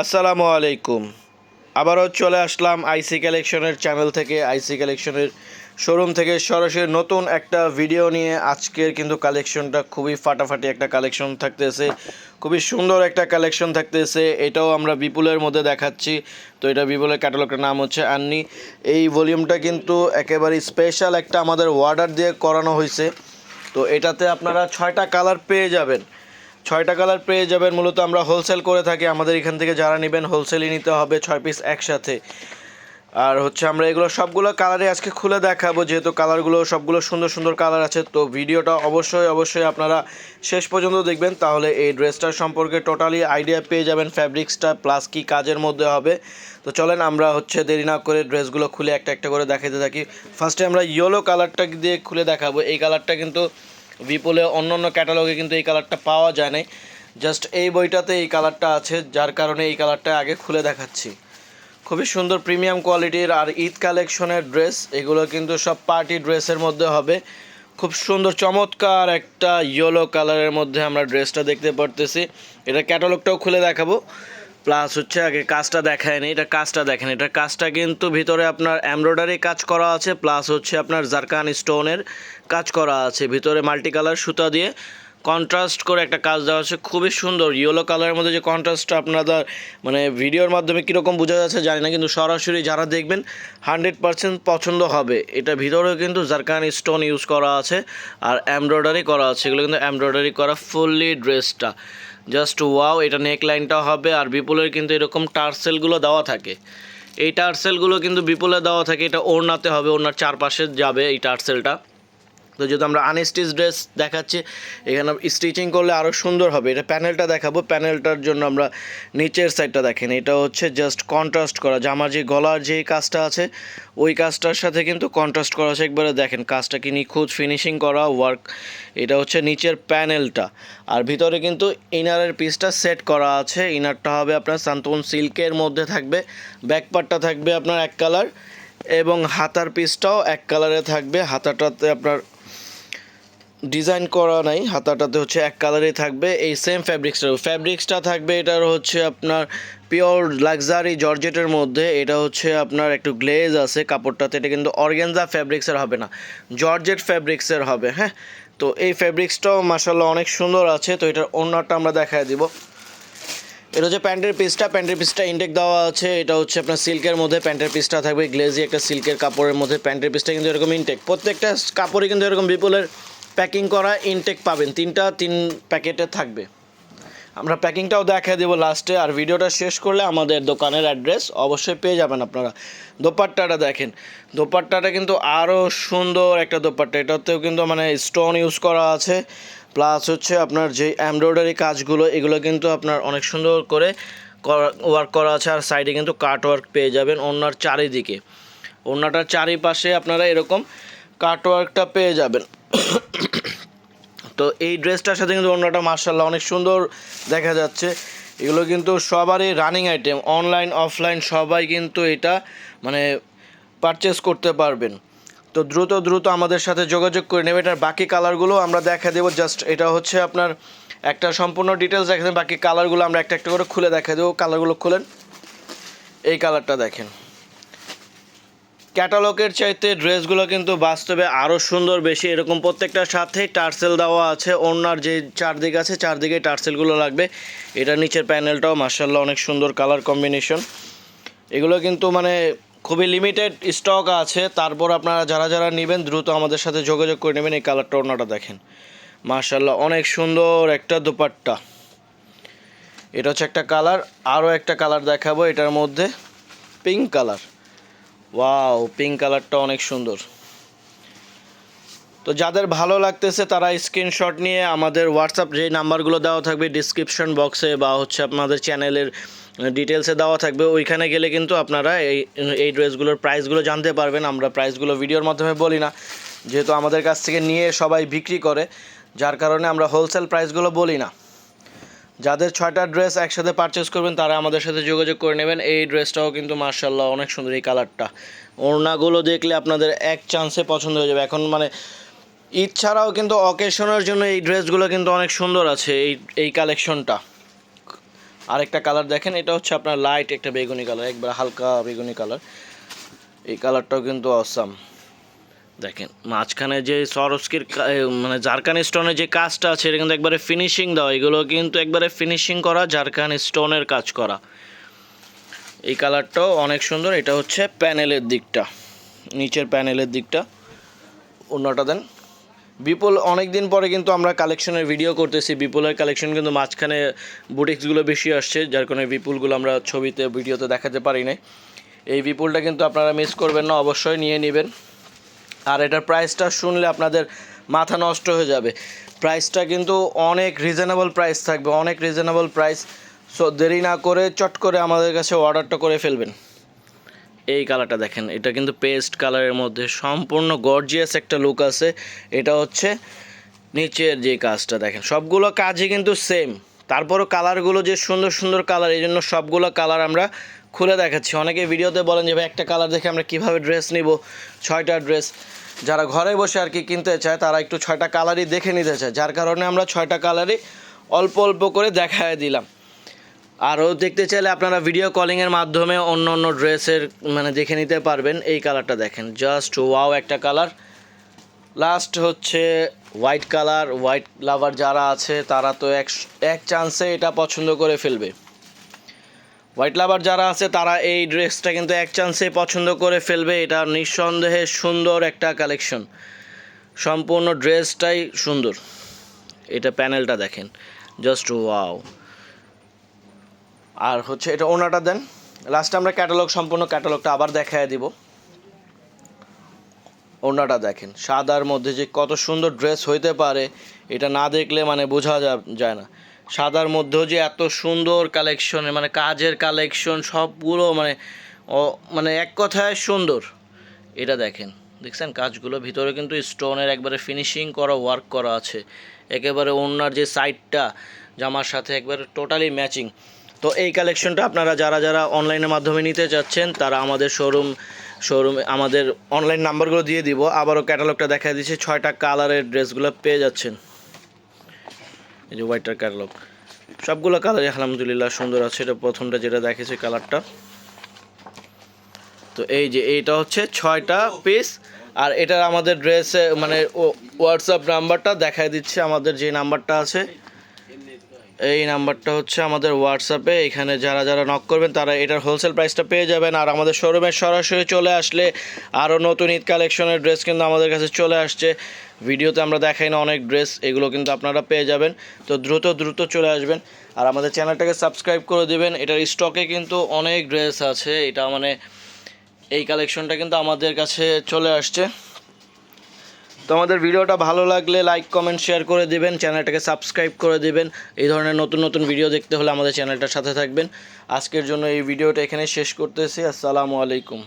আসসালামু আলাইকুম। আবারও চলে আসলাম আইসি কালেকশনের চ্যানেল থেকে। আইসি কালেকশনের শোরুম থেকে সরাসরি নতুন একটা ভিডিও নিয়ে আজকের কিন্তু কালেকশনটা খুবই ফাটাফাটি একটা কালেকশন থাকতেছে। খুবই সুন্দর একটা কালেকশন থাকতেছে। এটাও আমরা বিপুলের মধ্যে দেখাচ্ছি। তো এটা বিপুলের ক্যাটালগটার নাম হচ্ছে আন্নি এই ভলিউমটা কিন্তু একেবারে স্পেশাল একটা আমাদের অর্ডার দিয়ে করানো হয়েছে। তো এটাতে আপনারা ছয়টা কালার পেয়ে যাবেন। ছয়টা কালার পেয়ে যাবেন। মূলত আমরা হোলসেল করে থাকি। আমাদের এখান থেকে যারা নেবেন হোলসেলই নিতে হবে ছয় পিস একসাথে। আর হচ্ছে আমরা এগুলো সবগুলো কালারে আজকে খুলে দেখাবো। যেহেতু কালারগুলো সবগুলো সুন্দর সুন্দর কালার আছে, তো ভিডিওটা অবশ্যই অবশ্যই আপনারা শেষ পর্যন্ত দেখবেন। তাহলে এই ড্রেসটার সম্পর্কে টোটালি আইডিয়া পেয়ে যাবেন ফ্যাব্রিক্সটা প্লাস কি কাজের মধ্যে হবে। তো চলেন আমরা হচ্ছে দেরি না করে ড্রেসগুলো খুলে একটা একটা করে দেখাতে থাকি। ফার্স্টে আমরা ইয়েলো কালারটা দিয়ে খুলে দেখাবো। এই কালারটা কিন্তু বিপুলে অন্য অন্য ক্যাটালগে কিন্তু এই কালারটা পাওয়া যায় না জাস্ট এই বইটাতে এই কালারটা আছে, যার কারণে এই কালারটা আগে খুলে দেখাচ্ছি। খুবই সুন্দর প্রিমিয়াম কোয়ালিটির আর ঈদ কালেকশনের ড্রেস এগুলো কিন্তু সব পার্টি ড্রেসের মধ্যে হবে। খুব সুন্দর, চমৎকার একটা ইয়েলো কালারের মধ্যে আমরা ড্রেসটা দেখতে পারতেছি। এটা ক্যাটালগটাও খুলে দেখাবো। প্লাস হচ্ছে আগে কাজটা দেখায়নি এটা কাজটা দেখেন, এটা কাজটা কিন্তু ভিতরে আপনার এমব্রয়ডারি কাজ করা আছে প্লাস হচ্ছে আপনার জারকান স্টোনের কাজ করা আছে। ভিতরে মাল্টি কালার সুতা দিয়ে কন্ট্রাস্ট করে একটা কাজ দেওয়া আছে, খুবই সুন্দর। ইয়েলো কালারের মধ্যে যে কন্ট্রাস্টটা আপনাদের মানে ভিডিওর মাধ্যমে কীরকম বোঝা যাচ্ছে জানি না, কিন্তু সরাসরি যারা দেখবেন হান্ড্রেড পারসেন্ট পছন্দ হবে। এটা ভিতরেও কিন্তু জারকান স্টোন ইউজ করা আছে আর এমব্রয়ডারি করা আছে। এগুলো কিন্তু এমব্রয়ডারি করা ফুললি ড্রেসটা জাস্ট ওয়াও, এটা নেক লাইনটা হবে আর বিপুলের কিন্তু এরকম টার্সেলগুলো দেওয়া থাকে। এই টার্সেলগুলো কিন্তু বিপুলে দেওয়া থাকে, এটা ওড়নাতে হবে, ওড়নার চারপাশে যাবে এই টার্সেলটা। তো যেহেতু আমরা আনস্টিচ ড্রেস দেখাচ্ছি, এখানে স্টিচিং করলে আরও সুন্দর হবে। এটা প্যানেলটা দেখাবো। প্যানেলটার জন্য আমরা নিচের সাইডটা দেখেন। এটা হচ্ছে জাস্ট কন্ট্রাস্ট করা। জামার যে গলার যে কাজটা আছে, ওই কাজটার সাথে কিন্তু কন্ট্রাস্ট করা আছে। একবারে দেখেন কাজটা কি নিখুঁত ফিনিশিং করা ওয়ার্ক এটা হচ্ছে নিচের প্যানেলটা আর ভিতরে কিন্তু ইনারের পিসটা সেট করা আছে। ইনারটা হবে আপনার সান্তন সিল্কের মধ্যে থাকবে। ব্যাকপার্টটা থাকবে আপনার এক কালার এবং হাতার পিসটাও এক কালারে থাকবে। হাতাটাতে আপনার ডিজাইন করা নাই, হাতাটাতে হচ্ছে এক কালারই থাকবে, এই সেম ফ্যাব্রিক্সটা ফ্যাব্রিক্সটা থাকবে, এটার হচ্ছে আপনার পিওর লাক্সারি জর্জেটের মধ্যে, এটা হচ্ছে আপনার একটু গ্লেজ আছে কাপড়টাতে, এটা কিন্তু অর্গেনজা ফ্যাব্রিক্সের হবে না, জর্জেট ফ্যাব্রিক্সের হবে হ্যাঁ? তো এই ফ্যাব্রিক্সটাও মাসাল্লাহ অনেক সুন্দর আছে, তো এটার অন্যটা আমরা দেখায় দিব। এটা হচ্ছে প্যান্টের পিসটা প্যান্টের পিসটা ইনটেক দেওয়া আছে, এটা হচ্ছে আপনার সিল্কের মধ্যে প্যান্টের পিসটা থাকবে গ্লেজি একটা সিল্কের কাপড়ের মধ্যে প্যান্টের পিসটা কিন্তু এরকম ইনটেক প্রত্যেকটা কাপড়ই কিন্তু এরকম বিপুলের প্যাকিং করা ইনটেক পাবেন। তিনটা, তিন প্যাকেটে থাকবে। আমরা প্যাকিংটাও দেখা দেবো লাস্টে আর ভিডিওটা শেষ করলে আমাদের দোকানের অ্যাড্রেস অবশ্যই পেয়ে যাবেন আপনারা। দোপাট্টাটা দেখেন। দোপাট্টাটা কিন্তু আরও সুন্দর একটা দোপাট্টা। এটাতেও কিন্তু মানে স্টোন ইউজ করা আছে। প্লাস হচ্ছে আপনার যে এমব্রয়ডারি কাজগুলো, এগুলো কিন্তু আপনার অনেক সুন্দর করে ওয়ার্ক করা আছে। আর সাইডে কিন্তু কাট ওয়ার্ক পেয়ে যাবেন ওনার চারিদিকে। ওনাটার চারিপাশে আপনারা এরকম কাট ওয়ার্কটা পেয়ে যাবেন। তো এই ড্রেসটার সাথে কিন্তু অন্যটা মার্শাল্লাহ অনেক সুন্দর দেখা যাচ্ছে। এগুলো কিন্তু সবারই রানিং আইটেম অনলাইন অফলাইন সবাই কিন্তু এটা মানে পারচেস করতে পারবেন। তো দ্রুত দ্রুত আমাদের সাথে যোগাযোগ করে নেবে। এটার বাকি কালারগুলো আমরা দেখা দেবো। জাস্ট এটা হচ্ছে আপনার একটা সম্পূর্ণ ডিটেলস দেখা দেবো বাকি কালারগুলো আমরা একটা একটা করে খুলে দেখা দেবো। কালারগুলো খুলেন। এই কালারটা দেখেন। ক্যাটালগের চাইতে ড্রেসগুলো কিন্তু বাস্তবে আরও সুন্দর, বেশি এরকম প্রত্যেকটার সাথেই টার্সেল দেওয়া আছে। ওনার যে চারদিক আছে, চারদিকে টার্সেলগুলো লাগবে। এটা নিচের প্যানেলটাও মার্শাল্লাহ অনেক সুন্দর কালার কম্বিনেশন। এগুলো কিন্তু মানে খুবই লিমিটেড স্টক আছে। তারপর আপনারা যারা যারা নেবেন, দ্রুত আমাদের সাথে যোগাযোগ করে নেবেন। এই কালারটা ওনাটা দেখেন। মার্শাল্লাহ অনেক সুন্দর একটা দুপাট্টা। এটা হচ্ছে একটা কালার। আরও একটা কালার দেখাবো। এটার মধ্যে পিঙ্ক কালার। ওয়াও পিঙ্ক কালারটা অনেক সুন্দর। তো যাদের ভালো লাগতেছে, তারা স্ক্রিনশট নিয়ে আমাদের হোয়াটসঅ্যাপ যে নাম্বারগুলো দেওয়া থাকবে ডিসক্রিপশন বক্সে বা হচ্ছে আপনাদের চ্যানেলের ডিটেলসে দেওয়া থাকবে। ওইখানে গেলে কিন্তু আপনারা এই এই ড্রেসগুলোর প্রাইসগুলো জানতে পারবেন। আমরা প্রাইসগুলো ভিডিওর মাধ্যমে বলি না। যেহেতু আমাদের কাছ থেকে নিয়ে সবাই বিক্রি করে, যার কারণে আমরা হোলসেল প্রাইসগুলো বলি না। যাদের ছয়টা ড্রেস একসাথে পারচেস করবেন, তারা আমাদের সাথে যোগাযোগ করে নেবেন। এই ড্রেসটাও কিন্তু মার্শাল্লাহ অনেক সুন্দর এই কালারটা ওড়নাগুলো দেখলে আপনাদের এক চান্সে পছন্দ হয়ে যাবে। এখন মানে ঈদ ছাড়াও কিন্তু অকেশনের জন্য এই ড্রেসগুলো কিন্তু অনেক সুন্দর আছে, এই এই কালেকশনটা আরেকটা কালার দেখেন, এটা হচ্ছে আপনার লাইট একটা বেগুনি কালার একবার হালকা বেগুনি কালার এই কালারটাও কিন্তু অসাম দেখেন, মাঝখানে যে সরস্কির মানে স্টোনের যে কাজটা আছে, এটা কিন্তু একবারে ফিনিশিং দেওয়া, এগুলো কিন্তু একবারে ফিনিশিং করা, জারকান স্টোনের কাজ করা। এই কালারটাও অনেক সুন্দর, এটা হচ্ছে প্যানেলের দিকটা, নিচের প্যানেলের দিকটা। অন্যটা দেন, বিপুল অনেক দিন পরে কিন্তু আমরা কালেকশনের ভিডিও করতেছি, বিপুলের কালেকশন কিন্তু মাঝখানে বুটিক্সগুলো বেশি আসছে, যার কারণে বিপুলগুলো আমরা ছবিতে ভিডিওতে দেখাতে পারি নাই। এই বিপুলটা কিন্তু আপনারা মিস করবেন না, অবশ্যই নিয়ে নেবেন। আর এটার প্রাইসটা শুনলে আপনাদের মাথা নষ্ট হয়ে যাবে। প্রাইসটা কিন্তু অনেক রিজনেবল প্রাইস থাকবে, অনেক রিজনেবল প্রাইস সো দেরি না করে চট করে আমাদের কাছে অর্ডারটা করে ফেলবেন। এই কালারটা দেখেন, এটা কিন্তু পেস্ট কালারের মধ্যে সম্পূর্ণ গর্জিয়াস একটা লুক আছে। এটা হচ্ছে নিচের যে কাজটা দেখেন, সবগুলো কাজই কিন্তু সেম তারপরও কালারগুলো যে সুন্দর সুন্দর কালার এই জন্য সবগুলো কালার আমরা খুলে দেখাচ্ছি। অনেকে ভিডিওতে বলেন যে, ভাই, একটা কালার দেখে আমরা কীভাবে ড্রেস নিব? ছয়টা ড্রেস যারা ঘরে বসে আর কি কিনতে চায়, তারা একটু ছয়টা কালারই দেখে নিতে চায়। যার কারণে আমরা ছয়টা কালারই অল্প অল্প করে দেখায় দিলাম। আরও দেখতে চাইলে আপনারা ভিডিও কলিংয়ের মাধ্যমে অন্য অন্য ড্রেসের মানে দেখে নিতে পারবেন। এই কালারটা দেখেন জাস্ট ওয়াও একটা কালার লাস্ট হচ্ছে হোয়াইট কালার হোয়াইট লাভার যারা আছে, তারা তো এক এক চান্সে এটা পছন্দ করে ফেলবে। হোয়াইট লাভার যারা আছে, তারা এই ড্রেসটা কিন্তু এক চান্সে পছন্দ করে ফেলবে। এটা নিঃসন্দেহে সুন্দর একটা কালেকশন সম্পূর্ণ ড্রেসটাই সুন্দর। এটা প্যানেলটা দেখেন। জাস্ট ওয়াও আর হচ্ছে এটা ওনাটা দেন। লাস্টে আমরা ক্যাটালগ সম্পূর্ণ ক্যাটালগটা আবার দেখায় দিব। ওনাটা দেখেন। সাদার মধ্যে যে কত সুন্দর ড্রেস হইতে পারে, এটা না দেখলে মানে বোঝা যায় না। সাদার মধ্যেও যে এত সুন্দর কালেকশন মানে কাজের কালেকশন সবগুলো মানে মানে এক কথায় সুন্দর। এটা দেখেন, দেখছেন? কাজগুলো ভিতরে কিন্তু স্টোনের একবারে ফিনিশিং করা ওয়ার্ক করা আছে। একেবারে ওনার যে সাইডটা জামার সাথে একবারে টোটালি ম্যাচিং তো এই কালেকশনটা আপনারা যারা যারা অনলাইনের মাধ্যমে নিতে চাচ্ছেন, তারা আমাদের শোরুম শোরুমে আমাদের অনলাইন নাম্বারগুলো দিয়ে দিব। আবারও ক্যাটালগটা দেখা দিচ্ছি, ছয়টা কালারের ড্রেসগুলো পেয়ে যাচ্ছেন। এই যে হোয়াইটার ক্যাটালগ সবগুলো কালারই আলহামদুলিল্লাহ সুন্দর আছে। এটা প্রথমটা যেটা দেখেছে কালারটা। তো এই যে এইটা হচ্ছে ছয়টা পিস আর এটার আমাদের ড্রেসে মানে হোয়াটসঅ্যাপ নাম্বারটা দেখায় দিচ্ছে। আমাদের যে নাম্বারটা আছে এই নাম্বারটা হচ্ছে আমাদের হোয়াটসঅ্যাপে এখানে যারা যারা নক করবেন, তারা এটার হোলসেল প্রাইসটা পেয়ে যাবেন। আর আমাদের শোরুমে সরাসরি চলে আসলে আরও নতুন ঈদ কালেকশনের ড্রেস কিন্তু আমাদের কাছে চলে আসছে। ভিডিওতে আমরা দেখাই না অনেক ড্রেস এগুলো কিন্তু আপনারা পেয়ে যাবেন। তো দ্রুত দ্রুত চলে আসবেন। আর আমাদের চ্যানেলটাকে সাবস্ক্রাইব করে দিবেন। এটার স্টকে কিন্তু অনেক ড্রেস আছে। এটা মানে এই কালেকশনটা কিন্তু আমাদের কাছে চলে আসছে। তো আমাদের ভিডিওটা ভালো লাগলে লাইক কমেন্ট শেয়ার করে দেবেন চ্যানেলটাকে সাবস্ক্রাইব করে দেবেন। এই ধরনের নতুন নতুন ভিডিও দেখতে হলে আমাদের চ্যানেলটার সাথে থাকবেন। আজকের জন্য এই ভিডিওটা এখানে শেষ করতেছি। আসসালামু আলাইকুম।